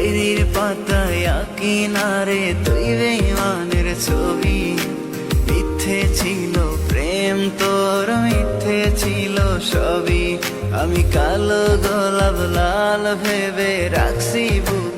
ডায়েরির পাতায় কিনারে তুই বেমানের ছবি মিথ্যে ছিল প্রেম তোর মিথ্যে ছিল সবই আমি কালো গোলাপ লাল ভেবে রাখছি বুকে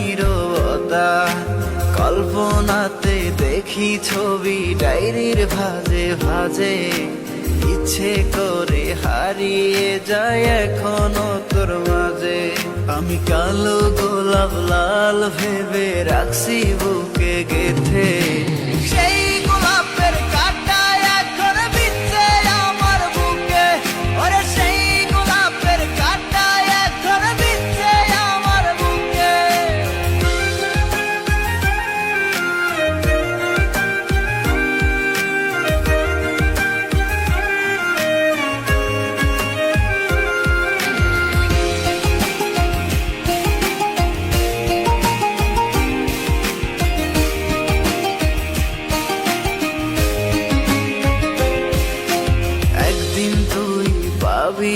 নীরবতা কল্পনাতে দেখি ছবি ডায়েরির ভাজে ভাজে। ইচ্ছে করে হারিয়ে যায় এখনও তোর মাঝে। আমি কালো গোলাপ লাল ভেবে রাখছি বুকে গেথে। সেই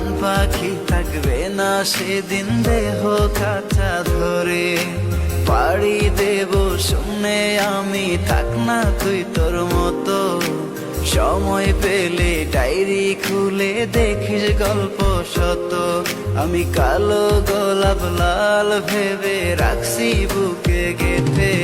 প্রাণ পাখি থাকবে না, সেদিন দেহ কাছা ধরে পাড়ি দেব। শুনে আমি থাক না তুই তোর মতো। সময় পেলে ডায়েরি খুলে দেখিস গল্প শত আমি কালো গোলাপ লাল ভেবে রাখছি বুকে গেথে।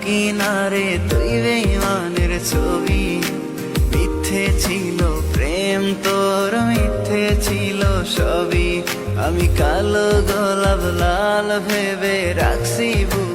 কিনারে তুই বেমানের ছবি। মিথ্যে ছিল প্রেম, তোর মিথ্যে ছিল সবই। আমি কালো গোলাপ লাল ভেবে রাখছি বুকে